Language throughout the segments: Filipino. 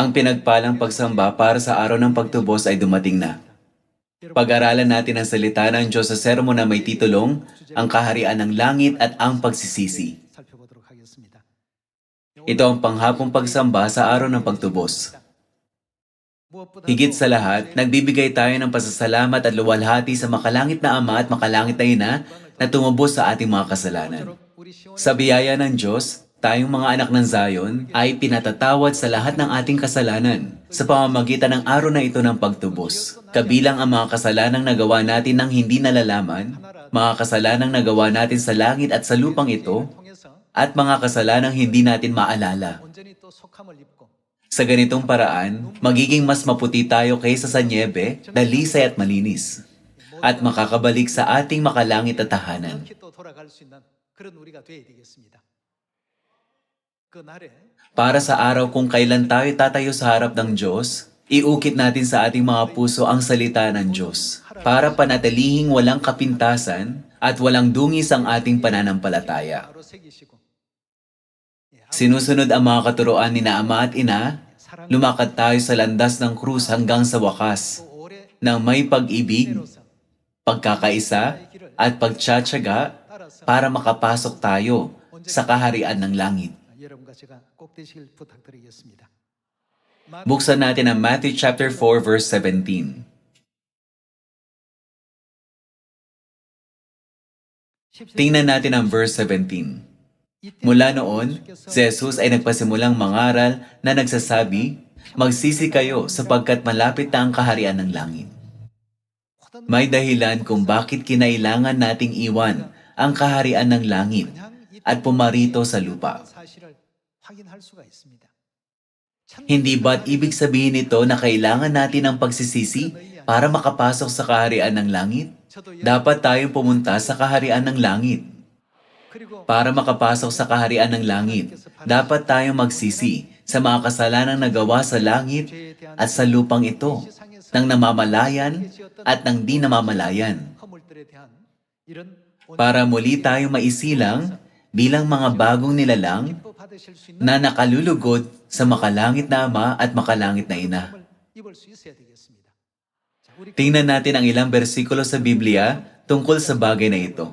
Ang pinagpalang pagsamba para sa araw ng pagtubos ay dumating na. Pag-aralan natin ang salita ng Diyos sa sermon na may titulong, Ang Kaharian ng Langit at ang Pagsisisi. Ito ang panghapong pagsamba sa araw ng pagtubos. Higit sa lahat, nagbibigay tayo ng pasasalamat at luwalhati sa makalangit na Ama at makalangit na Ina na tumubos sa ating mga kasalanan. Sa biyaya ng Diyos, Tayong mga anak ng Zion ay pinatatawad sa lahat ng ating kasalanan sa pamamagitan ng araw na ito ng pagtubos. Kabilang ang mga kasalanang nagawa natin ng hindi nalalaman, mga kasalanang nagawa natin sa langit at sa lupang ito, at mga kasalanang hindi natin maalala. Sa ganitong paraan, magiging mas maputi tayo kaysa sa niebe, dalisay at malinis, at makakabalik sa ating makalangit at tahanan. Eh. Para sa araw kung kailan tayo tatayo sa harap ng Diyos, iukit natin sa ating mga puso ang salita ng Diyos para panatilihing walang kapintasan at walang dungis ang ating pananampalataya. Sinusunod ang mga katuroan ni na ama at ina, lumakad tayo sa landas ng krus hanggang sa wakas ng may pag-ibig, pagkakaisa, at pagtsatsaga para makapasok tayo sa kaharian ng langit. Buksan natin ang Matthew chapter 4 verse 17. Tingnan natin ang verse 17. Mula noon, si Jesus ay nagpasimulang mangaral na nagsasabi, Magsisi kayo sapagkat malapit na ang kaharian ng langit. May dahilan kung bakit kinailangan nating iwan ang kaharian ng langit at pumarito sa lupa. Hindi ba't ibig sabihin nito na kailangan natin ang pagsisisi para makapasok sa kaharian ng langit? Dapat tayong pumunta sa kaharian ng langit. Para makapasok sa kaharian ng langit, dapat tayong magsisi sa mga kasalanang nagawa sa langit at sa lupang ito, ng namamalayan at ng di namamalayan. Para muli tayong maisilang bilang mga bagong nilalang na nakalulugod sa makalangit na ama at makalangit na ina. Tingnan natin ang ilang bersikulo sa Biblia tungkol sa bagay na ito.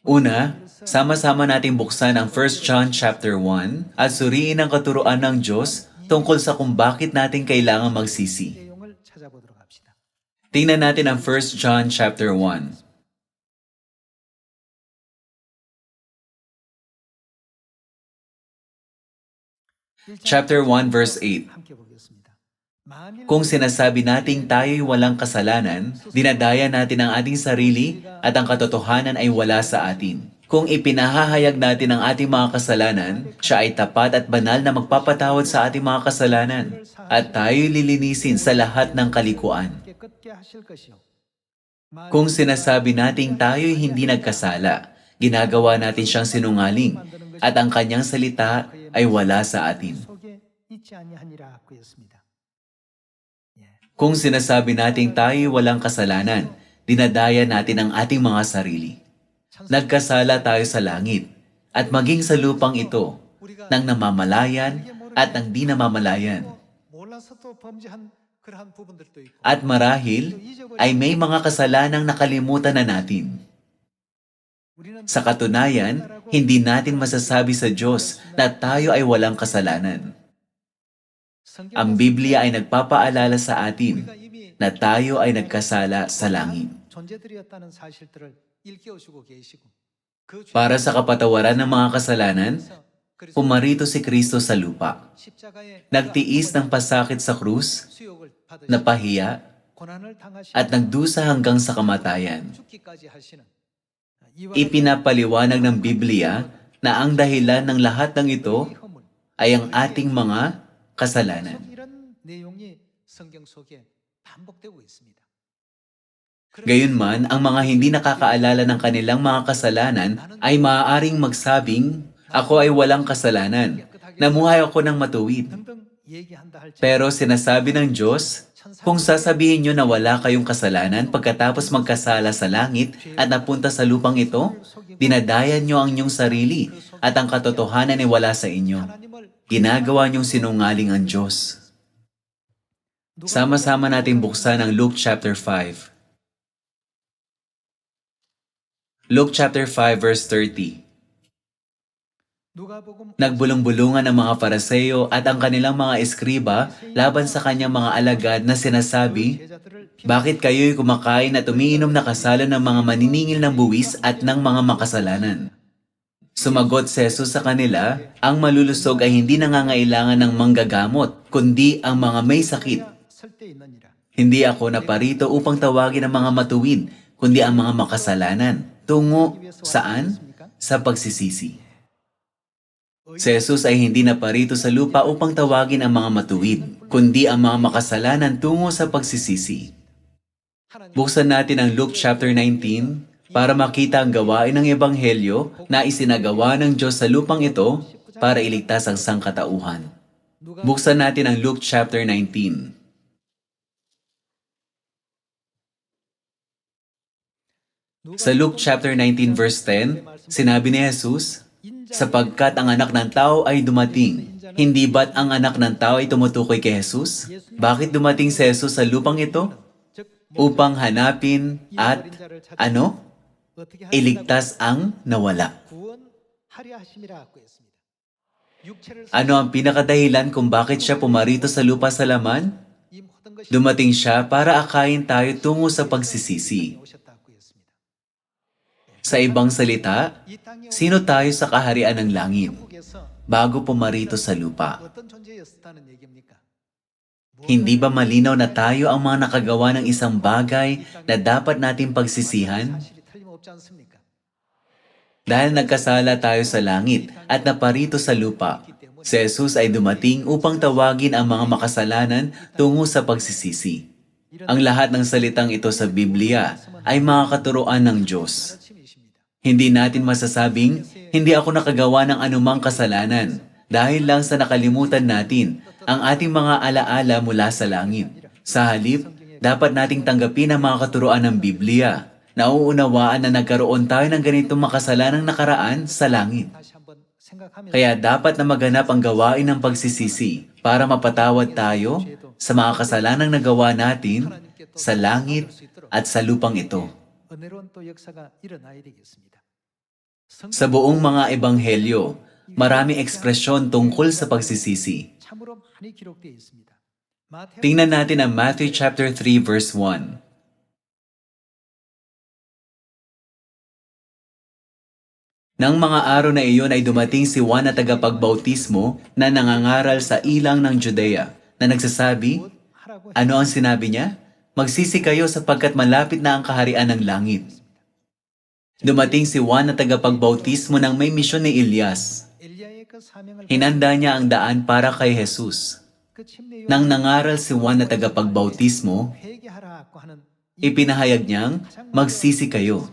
Una, sama-sama nating buksan ang 1 John chapter 1 at suriin ang katuruan ng Diyos tungkol sa kung bakit natin kailangan magsisi. Tingnan natin ang 1 John chapter 1. chapter 1 verse 8. Kung sinasabi nating tayo'y walang kasalanan, dinadaya natin ang ating sarili at ang katotohanan ay wala sa atin. Kung ipinahahayag natin ang ating mga kasalanan, siya ay tapat at banal na magpapatawad sa ating mga kasalanan at tayo'y lilinisin sa lahat ng kalikuan. Kung sinasabi nating tayo'y hindi nagkasala, ginagawa natin siyang sinungaling at ang kanyang salita ay wala sa atin. Kung sinasabi nating tayo walang kasalanan, dinadaya natin ang ating mga sarili. Nagkasala tayo sa langit at maging sa lupang ito ng namamalayan at ng di namamalayan. At marahil ay may mga kasalanang nakalimutan na natin. Sa katunayan, hindi natin masasabi sa Diyos na tayo ay walang kasalanan. Ang Biblia ay nagpapaalala sa atin na tayo ay nagkasala sa langit. Para sa kapatawaran ng mga kasalanan, pumarito si Kristo sa lupa. Nagtiis ng pasakit sa krus, napahiya, at nagdusa hanggang sa kamatayan. Ipinapaliwanag ng Biblia na ang dahilan ng lahat ng ito ay ang ating mga kasalanan. Gayunman, ang mga hindi nakakaalala ng kanilang mga kasalanan ay maaaring magsabing, Ako ay walang kasalanan. Namuhay ako ng matuwid. Pero sinasabi ng Diyos kung sasabihin nyo na wala kayong kasalanan pagkatapos magkasala sa langit at napunta sa lupang ito, dinadayan nyo ang inyong sarili at ang katotohanan ay wala sa inyo. Ginagawa nyong sinungaling ang Diyos. Sama-sama natin buksan ang Luke chapter 5. Luke chapter 5 verse 30. Nagbulong-bulungan ang mga paraseyo at ang kanilang mga eskriba laban sa kanyang mga alagad na sinasabi, Bakit kayo'y kumakain at umiinom na kasala ng mga maniningil ng buwis at ng mga makasalanan? Sumagot si Jesus sa kanila, ang malulusog ay hindi nangangailangan ng manggagamot, kundi ang mga may sakit. Hindi ako naparito upang tawagin ang mga matuwid, kundi ang mga makasalanan. Tungo saan? Sa pagsisisi. Si Jesus ay hindi naparito sa lupa upang tawagin ang mga matuwid, kundi ang mga makasalanan tungo sa pagsisisi. Buksan natin ang Luke chapter 19 para makita ang gawain ng Ebanghelyo na isinagawa ng Diyos sa lupang ito para iligtas ang sangkatauhan. Buksan natin ang Luke chapter 19. Sa Luke chapter 19 verse 10, sinabi ni Jesus, sapagkat ang anak ng tao ay dumating. Hindi ba't ang anak ng tao ay tumutukoy kay Jesus? Bakit dumating si Jesus sa lupang ito? Upang hanapin at, ano? Iligtas ang nawala. Ano ang pinakadahilan kung bakit siya pumarito sa lupa sa laman? Dumating siya para akayin tayo tungo sa pagsisisi. Sa ibang salita, sino tayo sa kaharian ng langit bago pumarito sa lupa? Hindi ba malinaw na tayo ang mga nakagawa ng isang bagay na dapat natin pagsisihan? Dahil nagkasala tayo sa langit at naparito sa lupa, si Jesus ay dumating upang tawagin ang mga makasalanan tungo sa pagsisisi. Ang lahat ng salitang ito sa Biblia ay mga katuroan ng Diyos 가르침이십니다. Hindi natin masasabing, hindi ako nakagawa ng anumang kasalanan dahil lang sa nakalimutan natin ang ating mga alaala mula sa langit. Sa halip, dapat nating tanggapin ang mga katuroan ng Biblia. Nauunawaan na nagkaroon tayo ng ganitong makasalanang nakaraan sa langit. 다시 한번 생각하면서 Kaya dapat na maganap ang gawain ng pagsisisi para mapatawad tayo sa mga kasalanang nagawa natin sa langit at sa lupang ito. 은혜로운 또 역사가 일어나야 되겠습니다. Sa buong mga ebanghelyo, marami ekspresyon tungkol sa pagsisisi. Tingnan natin ang Matthew chapter 3 verse 1. Nang mga araw na iyon ay dumating si Juan na tagapagbautismo na nangangaral sa ilang ng Judea na nagsasabi, Ano ang sinabi niya? Magsisi kayo sapagkat malapit na ang kaharian ng langit. Dumating si Juan na tagapagbautismo ng may misyon ni Elias. Hinanda niya ang daan para kay Jesus. Nang nangaral si Juan na tagapagbautismo, ipinahayag niyang, magsisi kayo.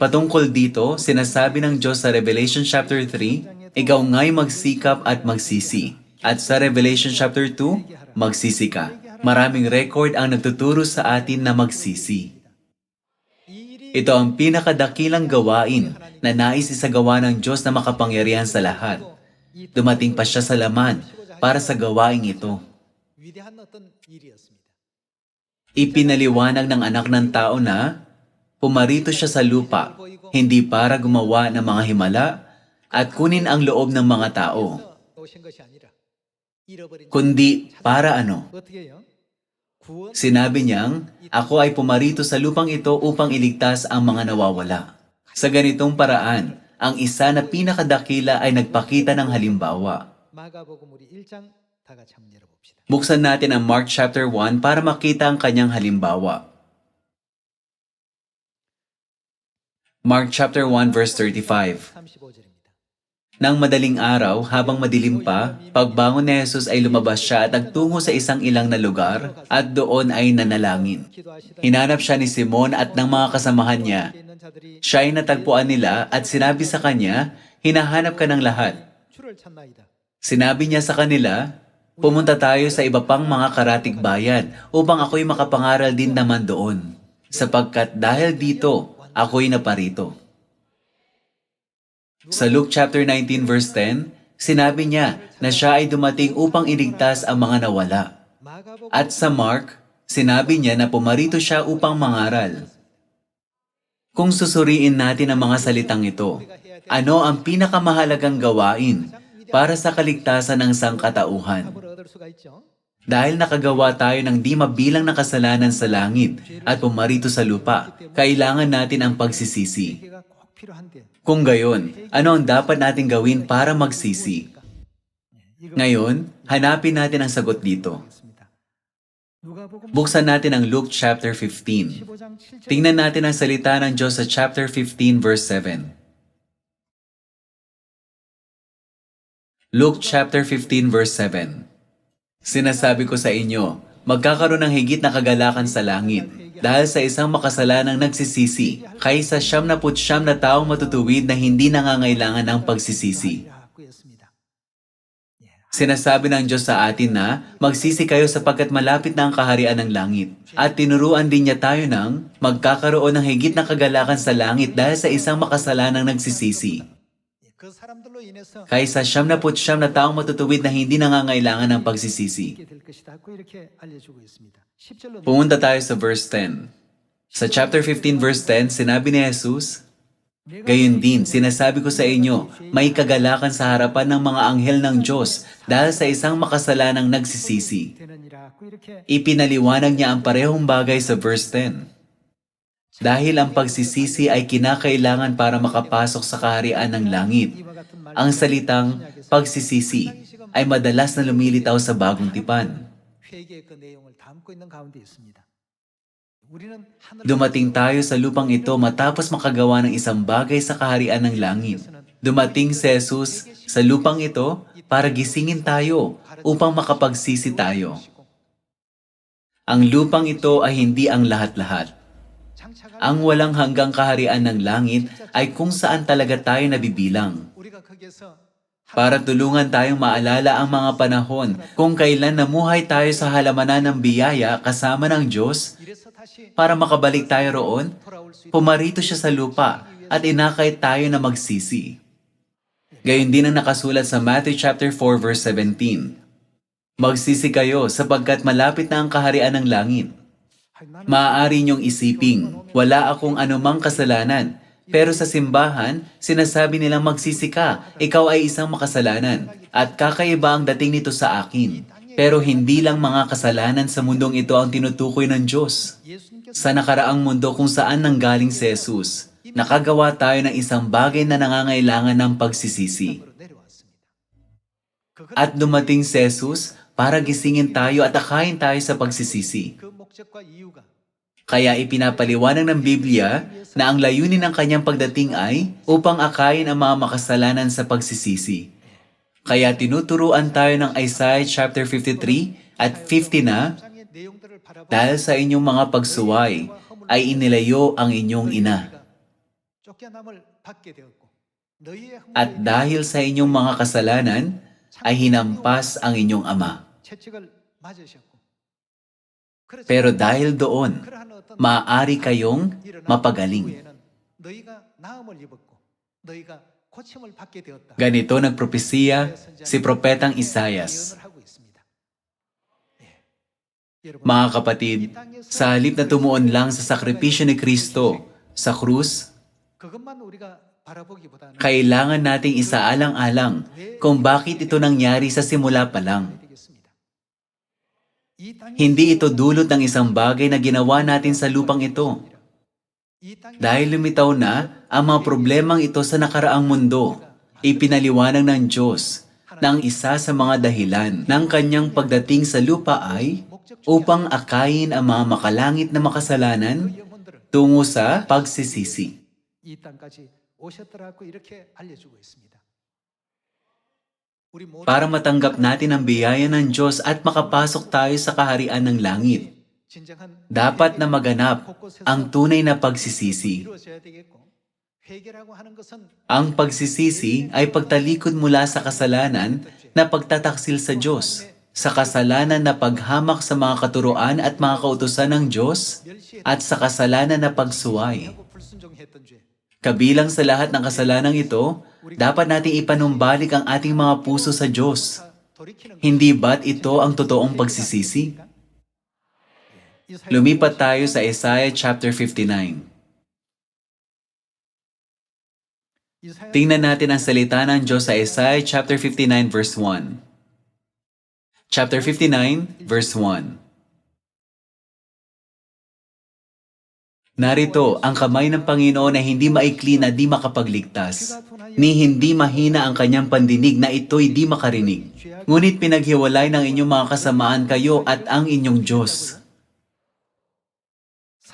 Patungkol dito, sinasabi ng Diyos sa Revelation chapter 3, ikaw nga'y magsikap at magsisi. At sa Revelation chapter 2, magsisi ka. Maraming record ang nagtuturo sa atin na magsisi. Ito ang pinakadakilang gawain na nais isagawa ng Diyos na makapangyarihan sa lahat. Dumating pa siya sa laman para sa gawain ito. Ipinaliwanag ng anak ng tao na pumarito siya sa lupa, hindi para gumawa ng mga himala at kunin ang loob ng mga tao, kundi para ano? Sinabi niyang, Ako ay pumarito sa lupang ito upang iligtas ang mga nawawala. Sa ganitong paraan, ang isa na pinakadakila ay nagpakita ng halimbawa. Buksan natin ang Mark chapter 1 para makita ang kanyang halimbawa. Mark chapter 1 verse 35. Nang madaling araw, habang madilim pa, pagbangon ni Jesus ay lumabas siya at nagtungo sa isang ilang na lugar at doon ay nanalangin. Hinanap siya ni Simon at ng mga kasamahan niya. Siya ay natagpuan nila at sinabi sa kanya, hinahanap ka ng lahat. Sinabi niya sa kanila, pumunta tayo sa iba pang mga karatig bayan upang ako'y makapangaral din naman doon, sapagkat dahil dito, ako'y naparito. Sa Luke chapter 19 verse 10, sinabi niya na siya ay dumating upang iligtas ang mga nawala. At sa Mark, sinabi niya na pumarito siya upang mangaral. Kung susuriin natin ang mga salitang ito, ano ang pinakamahalagang gawain para sa kaligtasan ng sangkatauhan? Dahil nakagawa tayo ng di mabilang na kasalanan sa langit at pumarito sa lupa, kailangan natin ang pagsisisi. Kung gayon, ano ang dapat natin gawin para magsisi? Ngayon, hanapin natin ang sagot dito. Buksan natin ang Luke chapter 15. Tingnan natin ang salita ng Diyos sa chapter 15 verse 7. Luke chapter 15 verse 7. Sinasabi ko sa inyo, magkakaroon ng higit na kagalakan sa langit dahil sa isang makasalanang nagsisisi kaysa siyam na putsyam na taong matutuwid na hindi nangangailangan ng pagsisisi. Sinasabi ng Diyos sa atin na magsisi kayo sapagkat malapit na ang kaharian ng langit. At tinuruan din niya tayo ng magkakaroon ng higit na kagalakan sa langit dahil sa isang makasalanang nagsisisi. Kaysa siyam na siyam na taong matutuwid na hindi nangangailangan ng pagsisisi. Pumunta tayo sa verse 10. Sa chapter 15 verse 10, sinabi ni Jesus, Gayon din, sinasabi ko sa inyo, may kagalakan sa harapan ng mga anghel ng Diyos dahil sa isang makasalanang nagsisisi. Ipinaliwanag niya ang parehong bagay sa verse 10. Dahil ang pagsisisi ay kinakailangan para makapasok sa kaharian ng langit. Ang salitang pagsisisi ay madalas na lumilitaw sa bagong tipan. Dumating tayo sa lupang ito matapos makagawa ng isang bagay sa kaharian ng langit. Dumating si Jesus sa lupang ito para gisingin tayo upang makapagsisi tayo. Ang lupang ito ay hindi ang lahat-lahat. Ang walang hanggang kaharian ng langit ay kung saan talaga tayo nabibilang. Para tulungan tayong maalala ang mga panahon kung kailan namuhay tayo sa halamanan ng biyaya kasama ng Diyos, para makabalik tayo roon, pumarito siya sa lupa at inakay tayo na magsisi. Gayon din ang nakasulat sa Matthew chapter 4 verse 17. Magsisi kayo sapagkat malapit na ang kaharian ng langit. Maaari niyong isiping, wala akong anumang kasalanan. Pero sa simbahan, sinasabi nilang magsisika, ikaw ay isang makasalanan. At kakaiba ang dating nito sa akin. Pero hindi lang mga kasalanan sa mundong ito ang tinutukoy ng Diyos. Sa nakaraang mundo kung saan nanggaling si Jesus, nakagawa tayo ng isang bagay na nangangailangan ng pagsisisi. At dumating si Jesus para gisingin tayo at akain tayo sa pagsisisi. Kaya ipinapaliwanag ng Biblia na ang layunin ng kanyang pagdating ay upang akayin ang mga makasalanan sa pagsisisi. Kaya tinuturuan tayo ng Isaiah chapter 53 at 50 na dahil sa inyong mga pagsuway ay inilayo ang inyong ina. At dahil sa inyong mga kasalanan ay hinampas ang inyong ama. Pero dahil doon, maaari kayong mapagaling. Ganito nagpropesiya si Propetang Isayas. Mga kapatid, sa halip na tumuon lang sa sakripisyo ni Kristo sa krus, kailangan nating isaalang-alang kung bakit ito nangyari sa simula pa lang. Hindi ito dulot ng isang bagay na ginawa natin sa lupang ito. Dahil lumitaw na ang mga problemang ito sa nakaraang mundo, ipinaliwanag ng Diyos na ang isa sa mga dahilan ng kanyang pagdating sa lupa ay upang akayin ang mga makalangit na makasalanan tungo sa pagsisisi para matanggap natin ang biyaya ng Diyos at makapasok tayo sa kaharian ng langit. Dapat na maganap ang tunay na pagsisisi. Ang pagsisisi ay pagtalikod mula sa kasalanan na pagtataksil sa Diyos, sa kasalanan na paghamak sa mga katuroan at mga kautosan ng Diyos, at sa kasalanan na pagsuway. Kabilang sa lahat ng kasalanang ito, dapat nating ipanumbalik ang ating mga puso sa Diyos. Hindi ba't ito ang totoong pagsisisi? Lumipat tayo sa Isaiah chapter 59. Tingnan natin ang salita ng Diyos sa Isaiah chapter 59 verse 1. Chapter 59 verse 1. Narito ang kamay ng Panginoon na hindi maikli na di makapagligtas, ni hindi mahina ang kanyang pandinig na ito'y di makarinig. Ngunit pinaghiwalay ng inyong mga kasamaan kayo at ang inyong Diyos.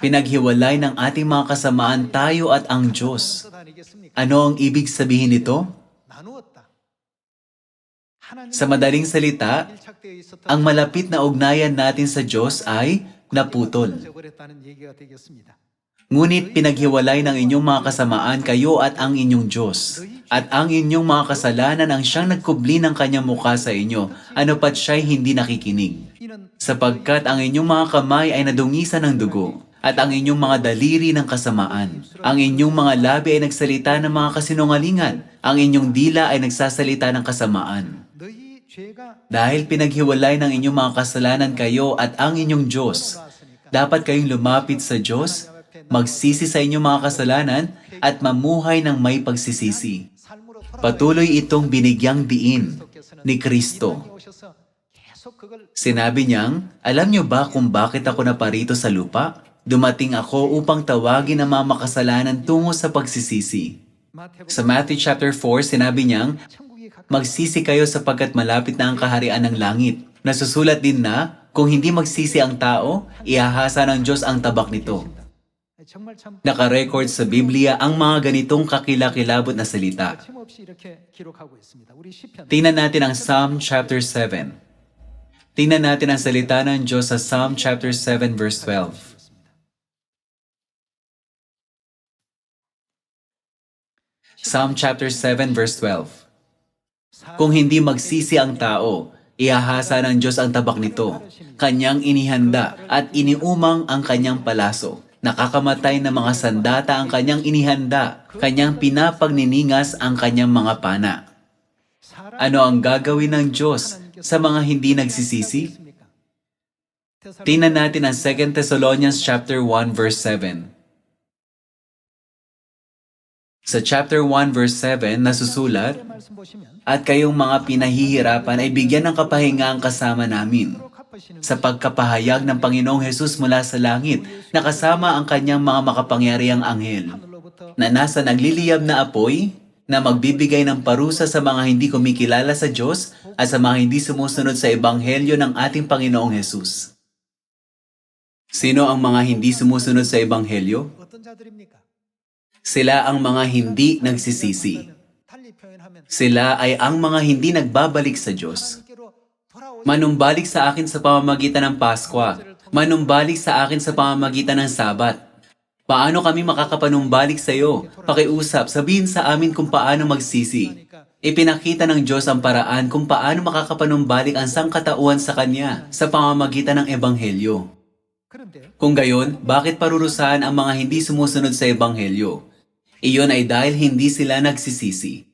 Pinaghiwalay ng ating mga kasamaan tayo at ang Diyos. Ano ang ibig sabihin nito? Sa madaling salita, ang malapit na ugnayan natin sa Diyos ay naputol. Ngunit pinaghiwalay ng inyong mga kasamaan kayo at ang inyong Diyos. At ang inyong mga kasalanan ang siyang nagkubli ng kanyang mukha sa inyo, ano pat siya'y hindi nakikinig. Sapagkat ang inyong mga kamay ay nadungisan ng dugo, at ang inyong mga daliri ng kasamaan. Ang inyong mga labi ay nagsalita ng mga kasinungalingan, ang inyong dila ay nagsasalita ng kasamaan. Dahil pinaghiwalay ng inyong mga kasalanan kayo at ang inyong Diyos, dapat kayong lumapit sa Diyos, magsisi sa inyong mga kasalanan, at mamuhay ng may pagsisisi. Patuloy itong binigyang diin ni Kristo. Sinabi niyang, Alam niyo ba kung bakit ako naparito sa lupa? Dumating ako upang tawagin ang mga makasalanan tungo sa pagsisisi. Sa Matthew chapter 4, sinabi niyang, Magsisi kayo sapagkat malapit na ang kaharian ng langit. Nasusulat din na, kung hindi magsisi ang tao, ihahasa ng Diyos ang tabak nito. Nakarecord sa Biblia ang mga ganitong kakilakilabot na salita. Tingnan natin ang Psalm chapter 7. Tingnan natin ang salita ng Diyos sa Psalm chapter 7 verse 12. Psalm chapter 7 verse 12. Kung hindi magsisi ang tao, ihahasa ng Diyos ang tabak nito. Kanyang inihanda at iniumang ang kanyang palaso. Nakakamatay na mga sandata ang kanyang inihanda. Kanyang pinapagniningas ang kanyang mga pana. Ano ang gagawin ng Diyos sa mga hindi nagsisisi? Tingnan natin ang 2 Thessalonians chapter 1 verse 7. Sa chapter 1 verse 7 nasusulat, At kayong mga pinahihirapan ay bigyan ng kapahingaan kasama namin sa pagkapahayag ng Panginoong Hesus mula sa langit na kasama ang kanyang mga makapangyariang anghel na nasa nagliliyab na apoy na magbibigay ng parusa sa mga hindi kumikilala sa Diyos at sa mga hindi sumusunod sa Ebanghelyo ng ating Panginoong Hesus. Sino ang mga hindi sumusunod sa Ebanghelyo? Sila ang mga hindi nagsisisi. Sila ay ang mga hindi nagbabalik sa Diyos. Manumbalik sa akin sa pamamagitan ng Paskwa. Manumbalik sa akin sa pamamagitan ng Sabat. Paano kami makakapanumbalik sa iyo? Pakiusap, sabihin sa amin kung paano magsisi. Ipinakita ng Diyos ang paraan kung paano makakapanumbalik ang sangkatauhan sa Kanya sa pamamagitan ng Ebanghelyo. Kung gayon, bakit parurusahan ang mga hindi sumusunod sa Ebanghelyo? Iyon ay dahil hindi sila nagsisisi.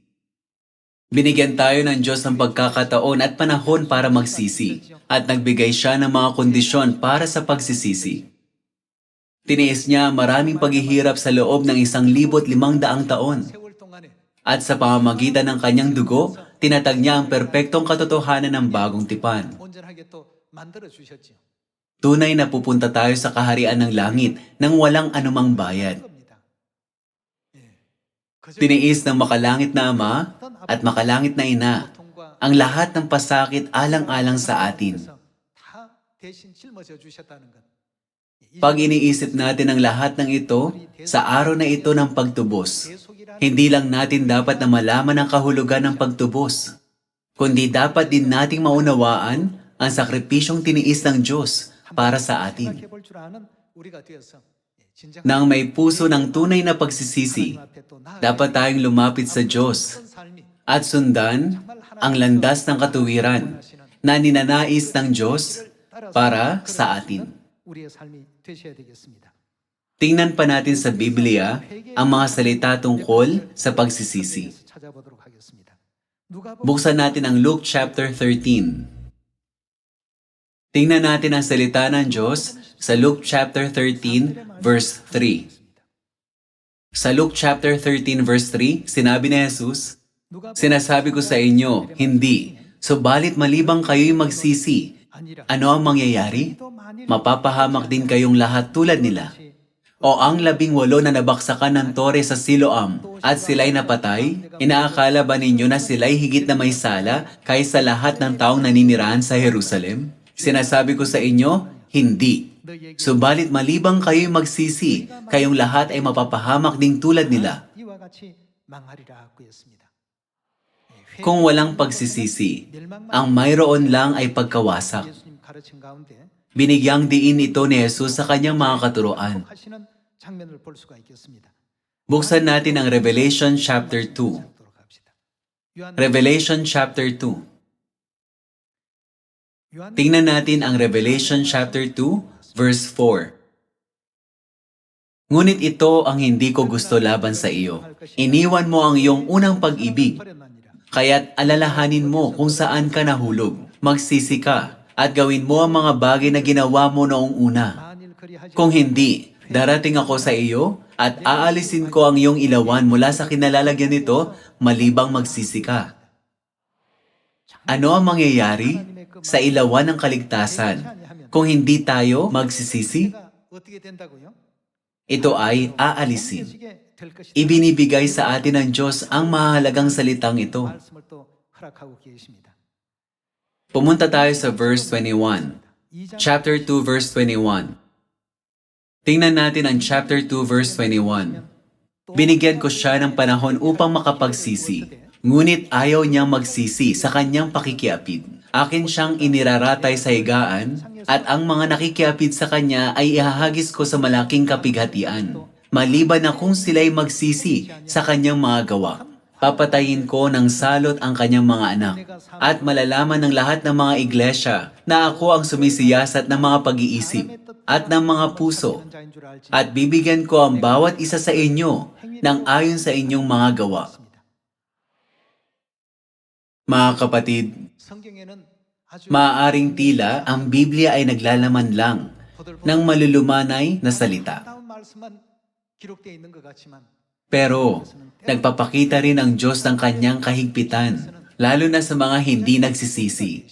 Binigyan tayo ng Diyos ng pagkakataon at panahon para magsisi at nagbigay siya ng mga kondisyon para sa pagsisisi. Tiniis niya maraming paghihirap sa loob ng isang libot limang daang taon at sa pamamagitan ng kanyang dugo, tinatag niya ang perpektong katotohanan ng bagong tipan. Tunay na pupunta tayo sa kaharian ng langit nang walang anumang bayad. Tiniis ng makalangit na Ama at makalangit na Ina ang lahat ng pasakit alang-alang sa atin. Pag iniisip natin ang lahat ng ito, sa araw na ito ng pagtubos, hindi lang natin dapat na malaman ang kahulugan ng pagtubos, kundi dapat din nating maunawaan ang sakripisyong tiniis ng Diyos para sa atin. Nang may puso ng tunay na pagsisisi, dapat tayong lumapit sa Diyos at sundan ang landas ng katuwiran na ninanais ng Diyos para sa atin. Tingnan pa natin sa Biblia ang mga salita tungkol sa pagsisisi. Buksan natin ang Luke chapter 13. Tingnan natin ang salita ng Diyos sa Luke chapter 13 verse 3. Sa Luke chapter 13 verse 3, sinabi ni Jesus, Sinasabi ko sa inyo, hindi. Subalit malibang kayo'y magsisi, ano ang mangyayari? Mapapahamak din kayong lahat tulad nila. O ang labing walo na nabaksakan ng tore sa Siloam at sila'y napatay, inaakala ba ninyo na sila'y higit na may sala kaysa lahat ng taong naninirahan sa Jerusalem? Sinasabi ko sa inyo, hindi. Sumbalit malibang kayo'y magsisi, kayong lahat ay mapapahamak ding tulad nila. Kung walang pagsisisi, ang mayroon lang ay pagkawasak. Binigyang diin ito ni Jesus sa kanyang mga katuroan. Buksan natin ang Revelation chapter 2. Revelation chapter 2. Tingnan natin ang Revelation chapter 2 verse 4. Ngunit ito ang hindi ko gusto laban sa iyo. Iniwan mo ang iyong unang pag-ibig. Kaya't alalahanin mo kung saan ka nahulog. Magsisi ka at gawin mo ang mga bagay na ginawa mo noong una. Kung hindi, darating ako sa iyo at aalisin ko ang iyong ilawan mula sa kinalalagyan nito malibang magsisi ka. Ano ang mangyayari sa ilawan ng kaligtasan kung hindi tayo magsisisi, ito ay aalisin. Ibinibigay sa atin ng Diyos ang mahalagang salitang ito. Pumunta tayo sa verse 21. Chapter 2 verse 21. Tingnan natin ang chapter 2 verse 21. Binigyan ko siya ng panahon upang makapagsisi, ngunit ayaw niyang magsisi sa kanyang pakikiapid. Akin siyang iniraratay sa higaan at ang mga nakikiapid sa kanya ay ihahagis ko sa malaking kapighatian. Maliban na kung sila'y magsisi sa kanyang mga gawa. Papatayin ko ng salot ang kanyang mga anak at malalaman ng lahat ng mga iglesia na ako ang sumisiyasat ng mga pag-iisip at ng mga puso at bibigyan ko ang bawat isa sa inyo ng ayon sa inyong mga gawa. Mga kapatid, Maaring tila ang Biblia ay naglalaman lang ng malulumanay na salita. Pero nagpapakita rin ang Diyos ng kanyang kahigpitan, lalo na sa mga hindi nagsisisi.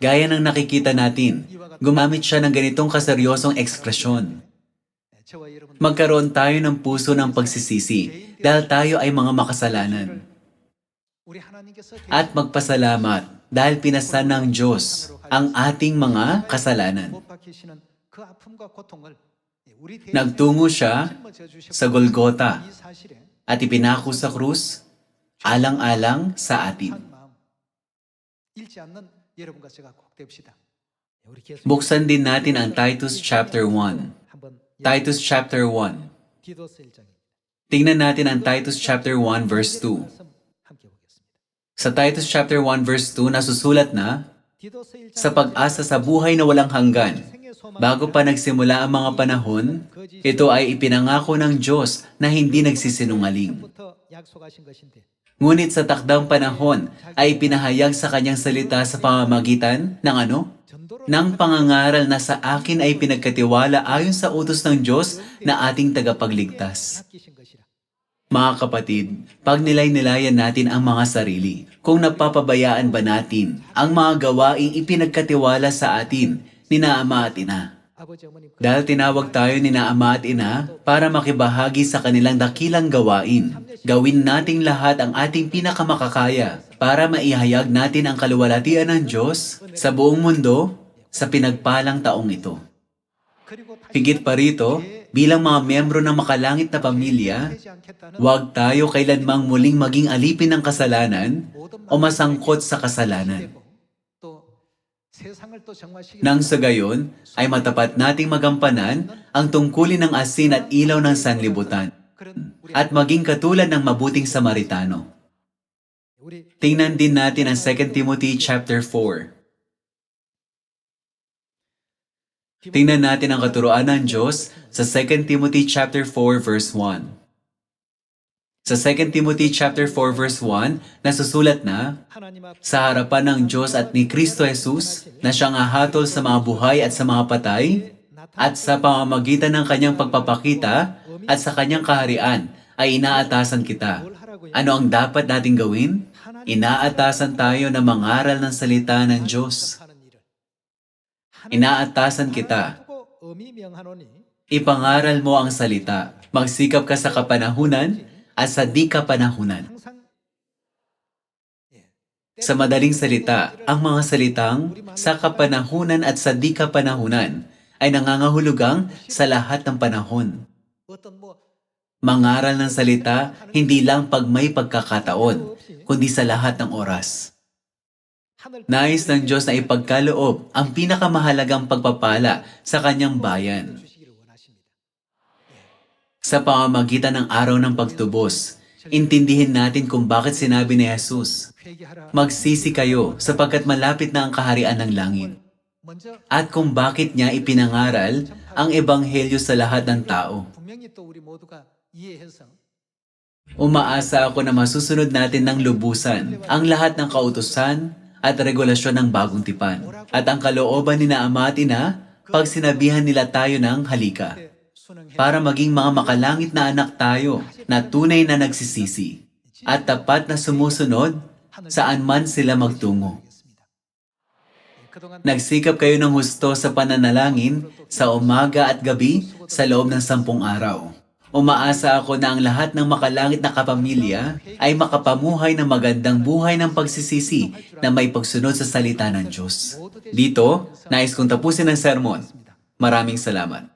Gaya ng nakikita natin, gumamit siya ng ganitong kaseryosong ekspresyon. Magkaroon tayo ng puso ng pagsisisi dahil tayo ay mga makasalanan. At magpasalamat dahil pinasan ng Diyos ang ating mga kasalanan. Nagtungo siya sa Golgota at ipinako sa krus alang-alang sa atin. Buksan din natin ang Titus chapter 1. Titus chapter 1. Tingnan natin ang Titus chapter 1 verse 2. Sa Titus chapter 1 verse 2 nasusulat na, sa pag-asa sa buhay na walang hanggan, bago pa nagsimula ang mga panahon, ito ay ipinangako ng Diyos na hindi nagsisinungaling. Ngunit sa takdang panahon ay pinahayag sa kanyang salita sa pamamagitan ng ano? Nang pangangaral na sa akin ay pinagkatiwala ayon sa utos ng Diyos na ating tagapagligtas. Mga kapatid, pag nilay-nilayan natin ang mga sarili, kung napapabayaan ba natin ang mga gawaing ipinagkatiwala sa atin ni Naama at Ina. Dahil tinawag tayo ni Naama at Ina para makibahagi sa kanilang dakilang gawain, gawin nating lahat ang ating pinakamakakaya para maihayag natin ang kaluwalhatian ng Diyos sa buong mundo sa pinagpalang taong ito. Higit pa rito, Bilang mga membro ng makalangit na pamilya, huwag tayo kailanmang muling maging alipin ng kasalanan o masangkot sa kasalanan. Nang sa gayon ay matapat nating magampanan ang tungkulin ng asin at ilaw ng sanlibutan at maging katulad ng mabuting Samaritano. Tingnan din natin ang 2 Timothy chapter 4 Tingnan natin ang katuroan ng Diyos sa 2 Timothy chapter 4 verse 1. Sa 2 Timothy chapter 4 verse 1, nasusulat na, Sa harapan ng Diyos at ni Kristo Jesus, na siyang ahatol sa mga buhay at sa mga patay, at sa pamamagitan ng kanyang pagpapakita at sa kanyang kaharian, ay inaatasan kita. Ano ang dapat natin gawin? Inaatasan tayo na mangaral ng salita ng Diyos Inaatasan kita. Ipangaral mo ang salita. Magsikap ka sa kapanahunan at sa di kapanahunan. Sa madaling salita, ang mga salitang sa kapanahunan at sa di kapanahunan ay nangangahulugang sa lahat ng panahon. Mangaral ng salita hindi lang pag may pagkakataon, kundi sa lahat ng oras. Nais ng Diyos na ipagkaloob ang pinakamahalagang pagpapala sa kanyang bayan. Sa pamamagitan ng araw ng pagtubos, intindihin natin kung bakit sinabi ni Jesus, Magsisi kayo sapagkat malapit na ang kaharian ng langit. At kung bakit niya ipinangaral ang ebanghelyo sa lahat ng tao. Umaasa ako na masusunod natin ng lubusan ang lahat ng kautusan, at regulasyon ng bagong tipan. At ang kalooban ni na ama at ina pag sinabihan nila tayo ng halika para maging mga makalangit na anak tayo na tunay na nagsisisi at tapat na sumusunod saan man sila magtungo. Nagsikap kayo ng husto sa pananalangin sa umaga at gabi sa loob ng sampung araw. Umaasa ako na ang lahat ng makalangit na kapamilya ay makapamuhay ng magandang buhay ng pagsisisi na may pagsunod sa salita ng Diyos. Dito, nais kong tapusin ang sermon. Maraming salamat.